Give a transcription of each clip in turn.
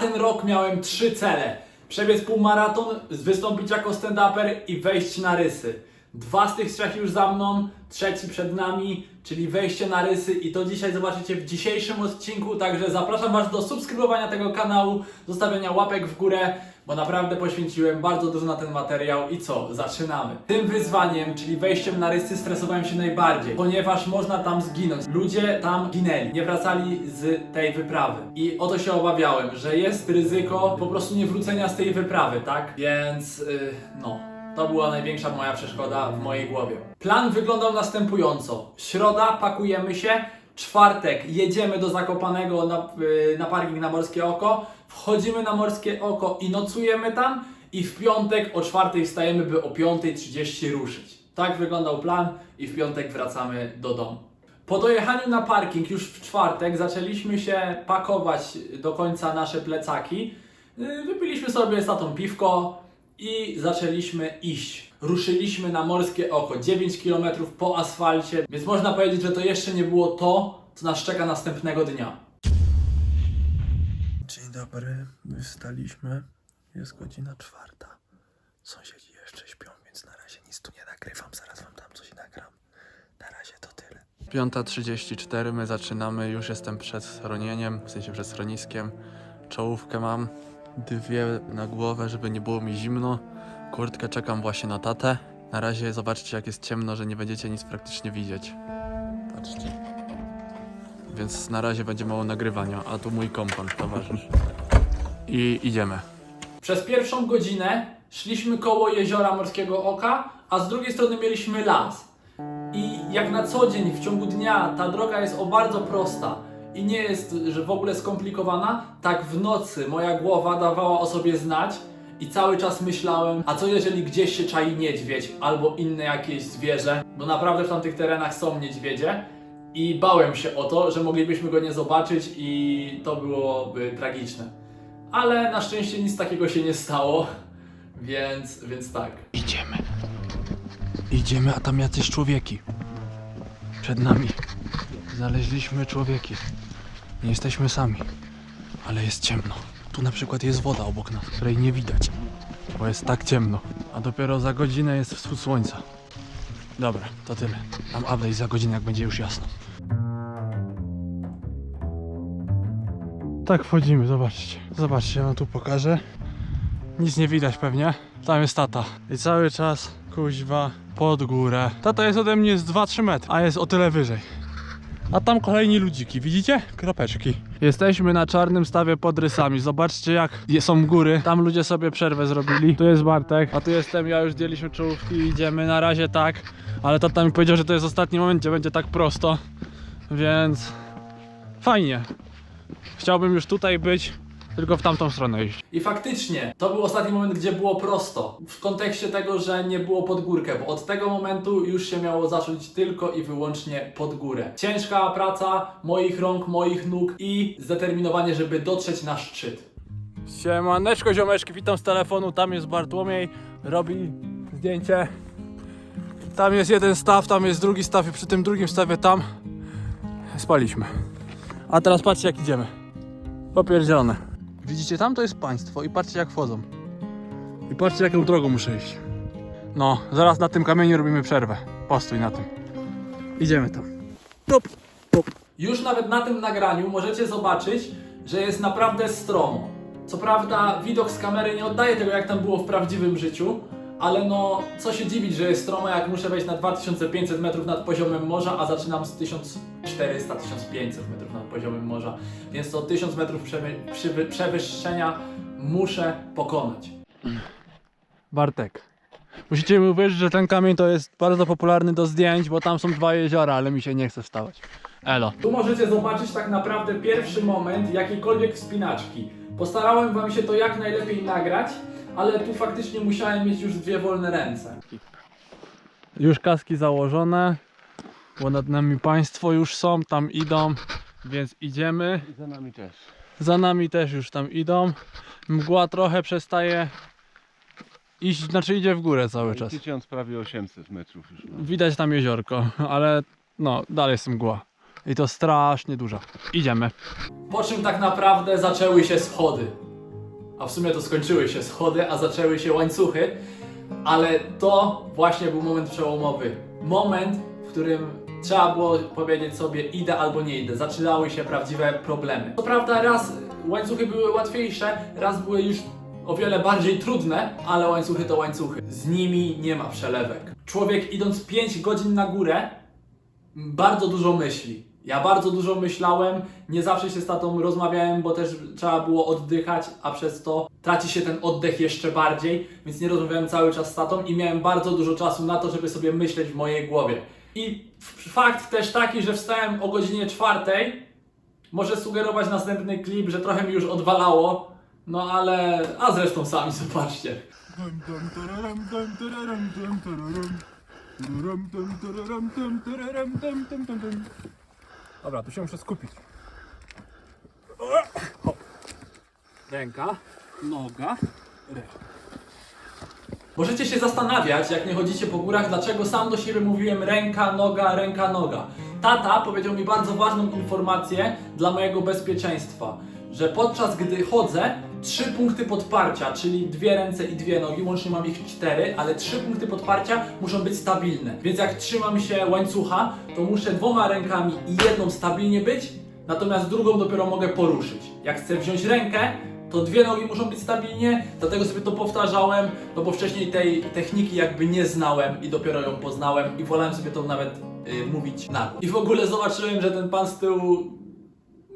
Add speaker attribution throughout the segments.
Speaker 1: ten rok miałem trzy cele. Przebiec półmaraton, wystąpić jako stand-uper i wejść na rysy. Dwa z tych trzech już za mną, trzeci przed nami, czyli wejście na rysy i to dzisiaj zobaczycie w dzisiejszym odcinku, także zapraszam Was do subskrybowania tego kanału, zostawiania łapek w górę, bo naprawdę poświęciłem bardzo dużo na ten materiał i co, zaczynamy. Tym wyzwaniem, czyli wejściem na rysy stresowałem się najbardziej, ponieważ można tam zginąć. Ludzie tam ginęli, nie wracali z tej wyprawy i o to się obawiałem, że jest ryzyko po prostu niewrócenia z tej wyprawy, tak? Więc, yy, no... To była największa moja przeszkoda w mojej głowie. Plan wyglądał następująco. Środa, pakujemy się. Czwartek, jedziemy do Zakopanego na, yy, na parking na Morskie Oko. Wchodzimy na Morskie Oko i nocujemy tam. I w piątek o czwartej wstajemy, by o 5.30 ruszyć. Tak wyglądał plan i w piątek wracamy do domu. Po dojechaniu na parking już w czwartek zaczęliśmy się pakować do końca nasze plecaki. Yy, Wypiliśmy sobie z tatą piwko i zaczęliśmy iść. Ruszyliśmy na Morskie Oko, 9 km po asfalcie, więc można powiedzieć, że to jeszcze nie było to, co nas czeka następnego dnia.
Speaker 2: Dzień dobry, my wstaliśmy. Jest godzina czwarta. Sąsiedzi jeszcze śpią, więc na razie nic tu nie nagrywam. Zaraz wam tam coś nagram. Na razie to tyle. 5.34, my zaczynamy. Już jestem przed schronieniem, w sensie przed schroniskiem. Czołówkę mam, dwie na głowę, żeby nie było mi zimno. Kurtkę czekam właśnie na tatę. Na razie zobaczcie, jak jest ciemno, że nie będziecie nic praktycznie widzieć. Patrzcie. Więc na razie będzie mało nagrywania, a tu mój kompan, towarzysz. I idziemy.
Speaker 1: Przez pierwszą godzinę szliśmy koło jeziora Morskiego Oka, a z drugiej strony mieliśmy las. I jak na co dzień w ciągu dnia ta droga jest o bardzo prosta i nie jest że w ogóle skomplikowana, tak w nocy moja głowa dawała o sobie znać i cały czas myślałem, a co jeżeli gdzieś się czai niedźwiedź albo inne jakieś zwierzę, bo naprawdę w tamtych terenach są niedźwiedzie i bałem się o to, że moglibyśmy go nie zobaczyć i to byłoby tragiczne. Ale na szczęście nic takiego się nie stało, więc, więc tak.
Speaker 2: Idziemy. Idziemy, a tam jacyś człowieki. Przed nami. Znaleźliśmy człowieki. Nie jesteśmy sami. Ale jest ciemno. Tu na przykład jest woda obok nas, której nie widać. Bo jest tak ciemno. A dopiero za godzinę jest wschód słońca. Dobra, to tyle. Mam update za godzinę, jak będzie już jasno. Tak wchodzimy, zobaczcie. Zobaczcie, ja wam tu pokażę. Nic nie widać pewnie. Tam jest tata. I cały czas kuźwa pod górę. Tata jest ode mnie z 2-3 metry, a jest o tyle wyżej. A tam kolejni ludziki, widzicie? Kropeczki. Jesteśmy na czarnym stawie pod rysami. Zobaczcie jak są góry. Tam ludzie sobie przerwę zrobili. Tu jest Bartek, a tu jestem ja, już zdjęliśmy czołówki i idziemy na razie tak. Ale tata mi powiedział, że to jest ostatni moment, gdzie będzie tak prosto. Więc fajnie. Chciałbym już tutaj być, tylko w tamtą stronę iść.
Speaker 1: I faktycznie, to był ostatni moment, gdzie było prosto. W kontekście tego, że nie było pod górkę, bo od tego momentu już się miało zacząć tylko i wyłącznie pod górę. Ciężka praca moich rąk, moich nóg i zdeterminowanie, żeby dotrzeć na szczyt.
Speaker 2: Siemaneczko ziomeczki, witam z telefonu, tam jest Bartłomiej, robi zdjęcie. Tam jest jeden staw, tam jest drugi staw i przy tym drugim stawie tam spaliśmy. A teraz patrzcie jak idziemy. Popierdzielone. Widzicie, tam to jest państwo i patrzcie jak wchodzą. I patrzcie jaką drogą muszę iść. No, zaraz na tym kamieniu robimy przerwę. Postój na tym. Idziemy tam. Top, top.
Speaker 1: Już nawet na tym nagraniu możecie zobaczyć, że jest naprawdę stromo. Co prawda widok z kamery nie oddaje tego jak tam było w prawdziwym życiu, ale no co się dziwić, że jest stromo jak muszę wejść na 2500 metrów nad poziomem morza, a zaczynam z 1400-1500 metrów nad poziomem morza. Więc to 1000 metrów przewyższenia muszę pokonać.
Speaker 2: Bartek. Musicie mi uwierzyć, że ten kamień to jest bardzo popularny do zdjęć, bo tam są dwa jeziora, ale mi się nie chce wstawać. Elo.
Speaker 1: Tu możecie zobaczyć tak naprawdę pierwszy moment jakiejkolwiek wspinaczki. Postarałem wam się to jak najlepiej nagrać, ale tu faktycznie musiałem mieć już dwie wolne ręce.
Speaker 2: Już kaski założone, bo nad nami państwo już są, tam idą, więc idziemy.
Speaker 3: Za nami też.
Speaker 2: Za nami też już tam idą. Mgła trochę przestaje iść, znaczy idzie w górę cały czas.
Speaker 3: 1000 prawie 800 metrów już. mam.
Speaker 2: Widać tam jeziorko, ale no, dalej jest mgła. I to strasznie duża. Idziemy.
Speaker 1: Po czym tak naprawdę zaczęły się schody. A w sumie to skończyły się schody, a zaczęły się łańcuchy, ale to właśnie był moment przełomowy. Moment, w którym trzeba było powiedzieć sobie idę albo nie idę. Zaczynały się prawdziwe problemy. Co prawda raz łańcuchy były łatwiejsze, raz były już o wiele bardziej trudne, ale łańcuchy to łańcuchy. Z nimi nie ma przelewek. Człowiek idąc 5 godzin na górę, bardzo dużo myśli. Ja bardzo dużo myślałem, nie zawsze się z tatą rozmawiałem, bo też trzeba było oddychać, a przez to traci się ten oddech jeszcze bardziej, więc nie rozmawiałem cały czas z tatą i miałem bardzo dużo czasu na to, żeby sobie myśleć w mojej głowie. I fakt też taki, że wstałem o godzinie czwartej, może sugerować następny klip, że trochę mi już odwalało, no ale, a zresztą sami zobaczcie.
Speaker 2: Dobra, tu się muszę skupić.
Speaker 1: Ręka, noga, Możecie się zastanawiać, jak nie chodzicie po górach, dlaczego sam do siebie mówiłem ręka, noga, ręka, noga. Tata powiedział mi bardzo ważną informację dla mojego bezpieczeństwa, że podczas gdy chodzę, trzy punkty podparcia, czyli dwie ręce i dwie nogi, łącznie mam ich cztery, ale trzy punkty podparcia muszą być stabilne. Więc jak trzymam się łańcucha, to muszę dwoma rękami i jedną stabilnie być, natomiast drugą dopiero mogę poruszyć. Jak chcę wziąć rękę, to dwie nogi muszą być stabilnie, dlatego sobie to powtarzałem, no bo wcześniej tej techniki jakby nie znałem i dopiero ją poznałem i wolałem sobie to nawet y, mówić na. I w ogóle zobaczyłem, że ten pan z tyłu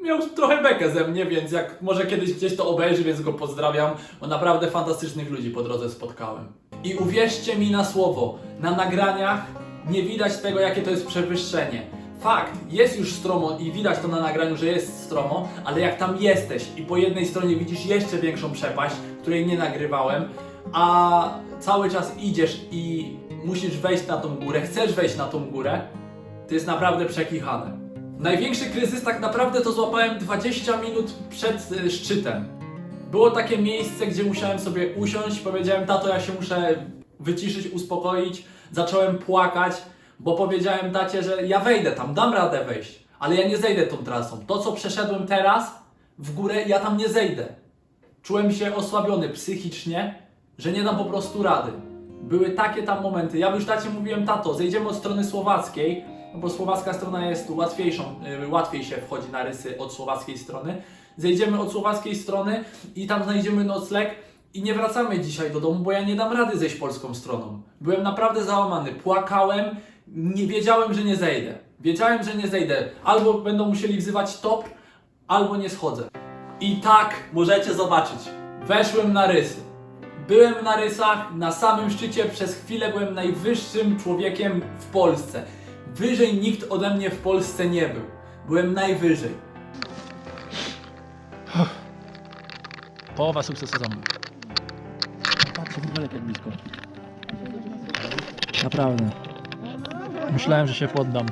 Speaker 1: miał trochę bekę ze mnie, więc jak może kiedyś gdzieś to obejrzy, więc go pozdrawiam, bo naprawdę fantastycznych ludzi po drodze spotkałem. I uwierzcie mi na słowo, na nagraniach nie widać tego, jakie to jest przewyższenie. Fakt, jest już stromo i widać to na nagraniu, że jest stromo, ale jak tam jesteś i po jednej stronie widzisz jeszcze większą przepaść, której nie nagrywałem, a cały czas idziesz i musisz wejść na tą górę, chcesz wejść na tą górę, to jest naprawdę przekichane. Największy kryzys tak naprawdę to złapałem 20 minut przed y, szczytem. Było takie miejsce, gdzie musiałem sobie usiąść, powiedziałem, tato, ja się muszę wyciszyć, uspokoić. Zacząłem płakać, bo powiedziałem tacie, że ja wejdę tam, dam radę wejść, ale ja nie zejdę tą trasą. To, co przeszedłem teraz w górę, ja tam nie zejdę. Czułem się osłabiony psychicznie, że nie dam po prostu rady. Były takie tam momenty. Ja już tacie mówiłem, tato, zejdziemy od strony słowackiej, bo słowacka strona jest łatwiejszą, y, łatwiej się wchodzi na rysy od słowackiej strony. Zejdziemy od słowackiej strony i tam znajdziemy nocleg i nie wracamy dzisiaj do domu, bo ja nie dam rady zejść polską stroną. Byłem naprawdę załamany, płakałem, nie wiedziałem, że nie zejdę. Wiedziałem, że nie zejdę. Albo będą musieli wzywać top, albo nie schodzę. I tak możecie zobaczyć. Weszłem na rysy. Byłem na rysach, na samym szczycie, przez chwilę byłem najwyższym człowiekiem w Polsce. Wyżej nikt ode mnie w Polsce nie był. Byłem najwyżej.
Speaker 4: Połowa sukcesu za mną. Patrzcie, widelek jak blisko. Naprawdę. Myślałem, że się poddam.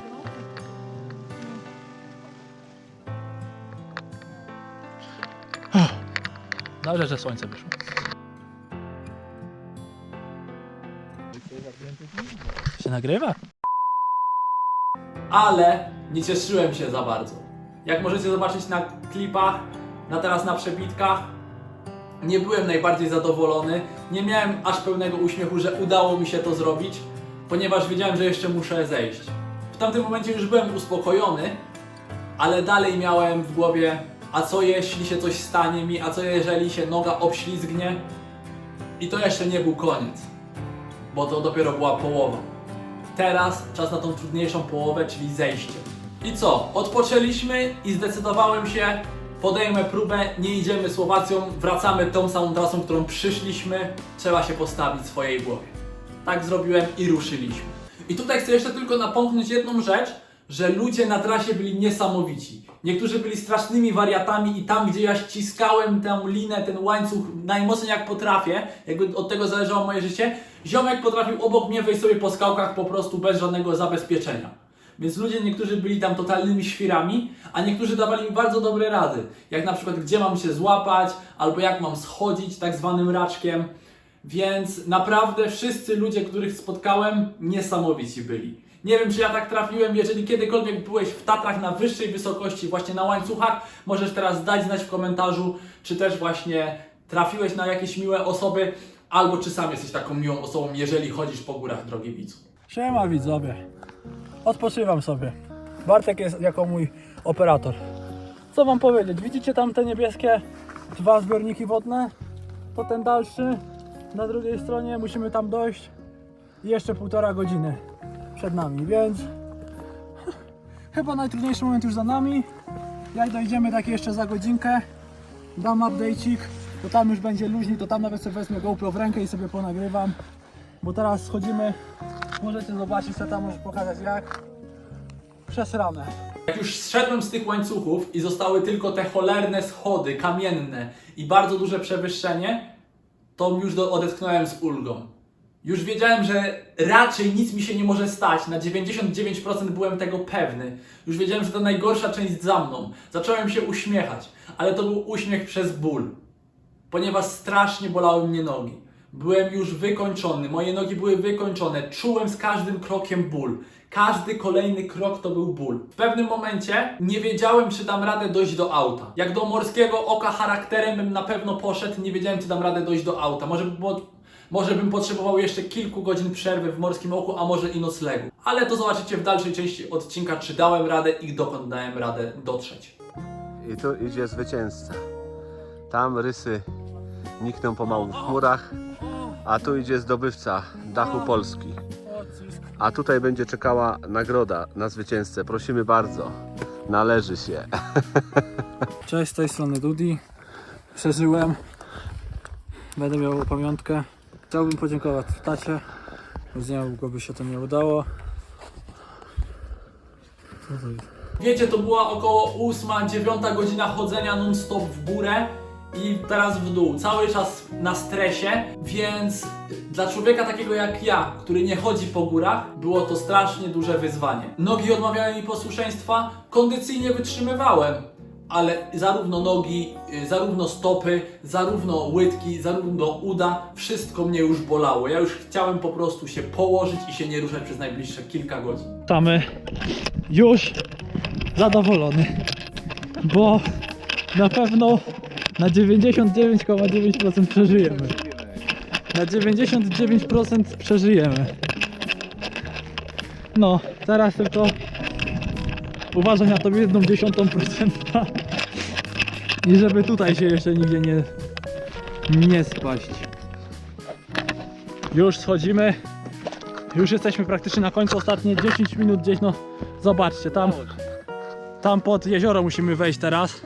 Speaker 4: Dobrze, że słońce wyszło. Się nagrywa?
Speaker 1: Ale nie cieszyłem się za bardzo. Jak możecie zobaczyć na klipach, na teraz na przebitkach, nie byłem najbardziej zadowolony. Nie miałem aż pełnego uśmiechu, że udało mi się to zrobić, ponieważ wiedziałem, że jeszcze muszę zejść. W tamtym momencie już byłem uspokojony, ale dalej miałem w głowie, a co jeśli się coś stanie mi, a co jeżeli się noga obślizgnie? I to jeszcze nie był koniec, bo to dopiero była połowa. Teraz czas na tą trudniejszą połowę, czyli zejście. I co? Odpoczęliśmy i zdecydowałem się, podejmę próbę, nie idziemy Słowacją, wracamy tą samą trasą, którą przyszliśmy. Trzeba się postawić swojej głowie. Tak zrobiłem i ruszyliśmy. I tutaj chcę jeszcze tylko napomknąć jedną rzecz, że ludzie na trasie byli niesamowici. Niektórzy byli strasznymi wariatami i tam, gdzie ja ściskałem tę linę, ten łańcuch najmocniej jak potrafię, jakby od tego zależało moje życie, ziomek potrafił obok mnie wejść sobie po skałkach po prostu bez żadnego zabezpieczenia. Więc ludzie niektórzy byli tam totalnymi świrami, a niektórzy dawali mi bardzo dobre rady. Jak na przykład gdzie mam się złapać, albo jak mam schodzić tak zwanym raczkiem. Więc naprawdę wszyscy ludzie, których spotkałem, niesamowici byli. Nie wiem, czy ja tak trafiłem. Jeżeli kiedykolwiek byłeś w Tatrach na wyższej wysokości, właśnie na łańcuchach, możesz teraz dać znać w komentarzu, czy też właśnie
Speaker 5: trafiłeś na jakieś miłe osoby, albo czy sam jesteś taką miłą osobą, jeżeli chodzisz po górach, drogi widzu.
Speaker 1: Siema widzowie. Odpoczywam sobie. Bartek jest jako mój operator. Co wam powiedzieć? Widzicie tam te niebieskie dwa zbiorniki wodne? To ten dalszy. Na drugiej stronie musimy tam dojść. Jeszcze półtora godziny przed nami, więc chyba najtrudniejszy moment już za nami. Jak dojdziemy tak jeszcze za godzinkę, dam update'cik, to tam już będzie luźniej, to tam nawet sobie wezmę GoPro w rękę i sobie ponagrywam. Bo teraz schodzimy Możecie zobaczyć, co tam może pokazać jak. Przesrane.
Speaker 5: Jak już zszedłem z tych łańcuchów i zostały tylko te cholerne schody kamienne i bardzo duże przewyższenie, to już do, odetchnąłem z ulgą. Już wiedziałem, że raczej nic mi się nie może stać. Na 99% byłem tego pewny. Już wiedziałem, że to najgorsza część za mną. Zacząłem się uśmiechać, ale to był uśmiech przez ból. Ponieważ strasznie bolały mnie nogi. Byłem już wykończony, moje nogi były wykończone, czułem z każdym krokiem ból. Każdy kolejny krok to był ból. W pewnym momencie nie wiedziałem, czy dam radę dojść do auta. Jak do morskiego oka charakterem bym na pewno poszedł, nie wiedziałem, czy dam radę dojść do auta. Może, może bym potrzebował jeszcze kilku godzin przerwy w morskim oku, a może i noclegu. Ale to zobaczycie w dalszej części odcinka, czy dałem radę i dokąd dałem radę dotrzeć.
Speaker 3: I tu idzie zwycięzca. Tam rysy nikną pomału w chmurach, a tu idzie zdobywca dachu Polski. A tutaj będzie czekała nagroda na zwycięzcę. Prosimy bardzo. Należy się.
Speaker 1: Cześć, z tej strony Dudi. Przeżyłem. Będę miał pamiątkę. Chciałbym podziękować tacie. Bez niego by się to nie udało. Co to jest?
Speaker 5: Wiecie, to była około 8-9 godzina chodzenia non-stop w górę i teraz w dół. Cały czas na stresie, więc dla człowieka takiego jak ja, który nie chodzi po górach, było to strasznie duże wyzwanie. Nogi odmawiały mi posłuszeństwa, kondycyjnie wytrzymywałem. Ale zarówno nogi, y, zarówno stopy, zarówno łydki, zarówno uda, wszystko mnie już bolało. Ja już chciałem po prostu się położyć i się nie ruszać przez najbliższe kilka godzin.
Speaker 1: Witamy już zadowolony, bo na pewno na 99,9% przeżyjemy. Na 99% przeżyjemy. No, teraz tylko uważaj na tą jedną dziesiątą procenta i żeby tutaj się jeszcze nigdzie nie, nie spaść. Już schodzimy. Już jesteśmy praktycznie na końcu, ostatnie 10 minut gdzieś, no zobaczcie, tam, tam pod jezioro musimy wejść teraz.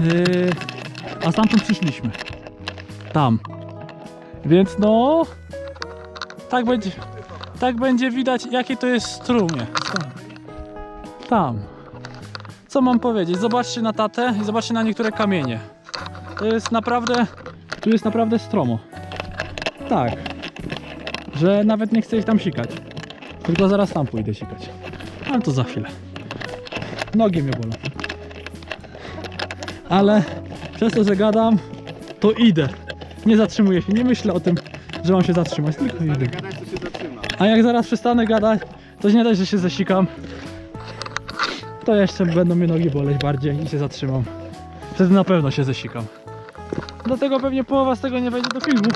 Speaker 1: Yy, a stamtąd przyszliśmy. Tam. Więc no, tak będzie, tak będzie widać jakie to jest strumie. Tam. Tam. Co mam powiedzieć? Zobaczcie na tatę i zobaczcie na niektóre kamienie. To jest naprawdę, tu jest naprawdę stromo. Tak że nawet nie chcę ich tam sikać. Tylko zaraz tam pójdę sikać. Ale to za chwilę. Nogi mnie bolą. Ale przez to, że gadam, to idę. Nie zatrzymuję się, nie myślę o tym, że mam się zatrzymać, tylko idę. A jak zaraz przestanę gadać, to nie dość, że się zasikam, to jeszcze będą mnie nogi boleć bardziej i się zatrzymam. Wtedy na pewno się zasikam. Dlatego pewnie połowa z tego nie wejdzie do filmu.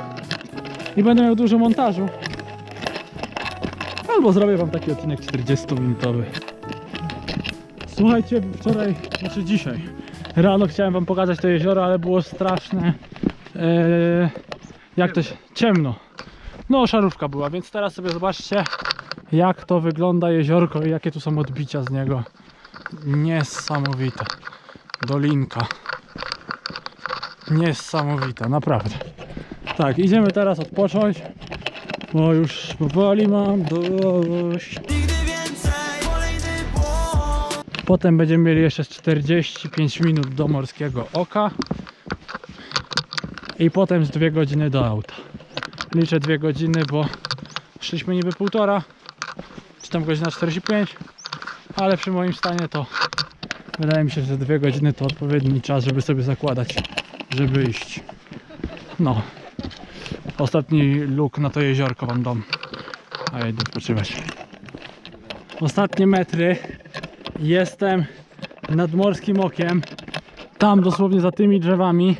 Speaker 1: I będę miał dużo montażu. Albo zrobię wam taki odcinek 40-minutowy. Słuchajcie, wczoraj, znaczy dzisiaj, rano chciałem wam pokazać to jezioro, ale było straszne. Eee, jak to się. ciemno. No, szarówka była, więc teraz sobie zobaczcie, jak to wygląda jeziorko i jakie tu są odbicia z niego. Niesamowite. Dolinka. Niesamowita, naprawdę. Tak, idziemy teraz odpocząć, bo już powoli mam dość. Potem będziemy mieli jeszcze z 45 minut do Morskiego Oka i potem z 2 godziny do auta. Liczę 2 godziny, bo szliśmy niby półtora, czy tam godzina 45, ale przy moim stanie to wydaje mi się, że 2 godziny to odpowiedni czas, żeby sobie zakładać, żeby iść. No. Ostatni luk na to jeziorko wam dam. A ja idę odpoczywać. Ostatnie metry. Jestem nad morskim okiem. Tam dosłownie za tymi drzewami.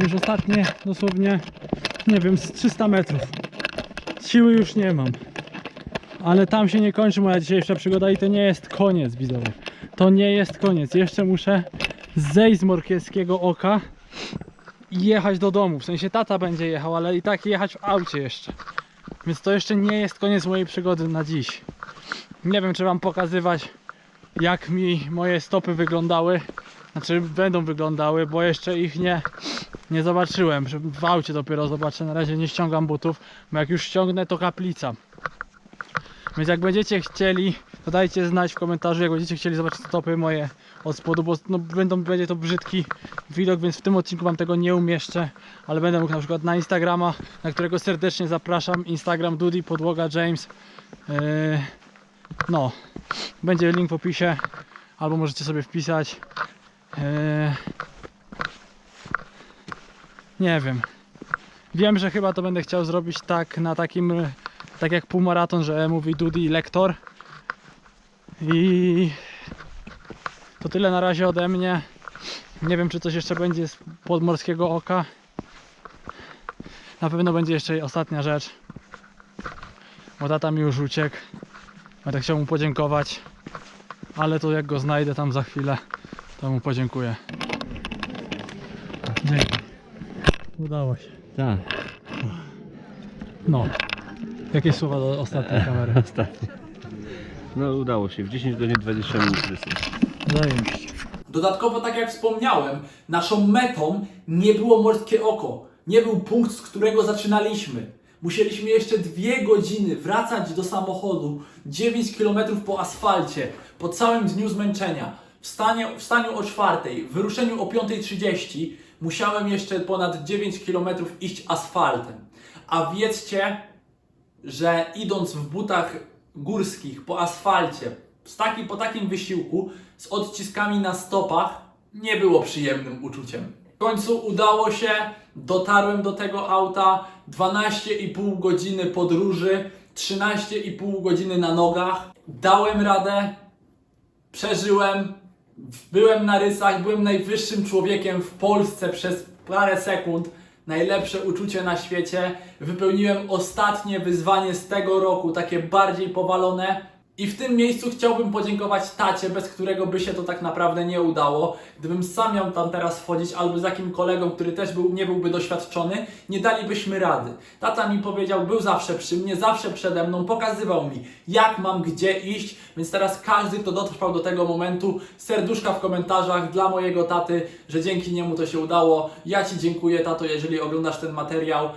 Speaker 2: Już ostatnie dosłownie, nie wiem, z 300 metrów. Siły już nie mam. Ale tam się nie kończy moja dzisiejsza przygoda i to nie jest koniec, widzowie. To nie jest koniec. Jeszcze muszę zejść z Morkiewskiego Oka i jechać do domu. W sensie tata będzie jechał, ale i tak jechać w aucie jeszcze. Więc to jeszcze nie jest koniec mojej przygody na dziś. Nie wiem, czy wam pokazywać, jak mi moje stopy wyglądały. Znaczy, będą wyglądały, bo jeszcze ich nie, nie zobaczyłem. W aucie dopiero zobaczę. Na razie nie ściągam butów, bo jak już ściągnę, to kaplica. Więc jak będziecie chcieli, to dajcie znać w komentarzu, jak będziecie chcieli zobaczyć stopy moje od spodu, bo no, będą, będzie to brzydki widok, więc w tym odcinku wam tego nie umieszczę, ale będę mógł na przykład na Instagrama, na którego serdecznie zapraszam, Instagram Dudi Podłoga James. Yy, no, będzie link w opisie, albo możecie sobie wpisać. Yy, nie wiem. Wiem, że chyba to będę chciał zrobić tak na takim, tak jak półmaraton, że mówi Dudi lektor. I to tyle na razie ode mnie. Nie wiem, czy coś jeszcze będzie z podmorskiego oka. Na pewno będzie jeszcze ostatnia rzecz. Bo tata mi już uciekł. Będę chciał mu podziękować. Ale to jak go znajdę tam za chwilę, to mu podziękuję. Dzięki. Udało się.
Speaker 4: Tak,
Speaker 2: No. Jakieś słowa do ostatniej kamery?
Speaker 4: ostatnio. No udało się, w 10 godzin 20 minut.
Speaker 2: Zajebiście.
Speaker 1: Dodatkowo, tak jak wspomniałem, naszą metą nie było morskie oko. Nie był punkt, z którego zaczynaliśmy. Musieliśmy jeszcze dwie godziny wracać do samochodu, 9 km po asfalcie, po całym dniu zmęczenia. W stanie, w staniu o czwartej, w wyruszeniu o 5.30 musiałem jeszcze ponad 9 km iść asfaltem. A wiedzcie, że idąc w butach górskich po asfalcie, z taki, po takim wysiłku, z odciskami na stopach, nie było przyjemnym uczuciem. W końcu udało się, dotarłem do tego auta, 12,5 godziny podróży, 13,5 godziny na nogach, dałem radę, przeżyłem, byłem na rysach, byłem najwyższym człowiekiem w Polsce przez parę sekund. Najlepsze uczucie na świecie. Wypełniłem ostatnie wyzwanie z tego roku, takie bardziej powalone. I w tym miejscu chciałbym podziękować tacie, bez którego by się to tak naprawdę nie udało. Gdybym sam miał tam teraz wchodzić, albo z jakim kolegą, który też był, nie byłby doświadczony, nie dalibyśmy rady. Tata mi powiedział, był zawsze przy mnie, zawsze przede mną, pokazywał mi, jak mam gdzie iść, więc teraz każdy, kto dotrwał do tego momentu, serduszka w komentarzach dla mojego taty, że dzięki niemu to się udało. Ja Ci dziękuję, tato, jeżeli oglądasz ten materiał,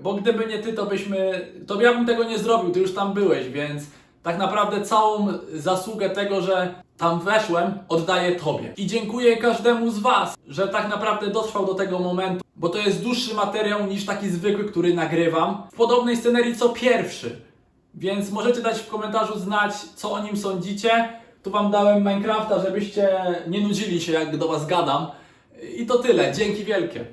Speaker 1: bo gdyby nie Ty, to byśmy, to ja bym tego nie zrobił, Ty już tam byłeś, więc tak naprawdę całą zasługę tego, że tam weszłem, oddaję Tobie. I dziękuję każdemu z Was, że tak naprawdę dotrwał do tego momentu, bo to jest dłuższy materiał niż taki zwykły, który nagrywam. W podobnej scenerii co pierwszy. Więc możecie dać w komentarzu znać, co o nim sądzicie. Tu Wam dałem Minecrafta, żebyście nie nudzili się, jak do Was gadam. I to tyle. Dzięki wielkie.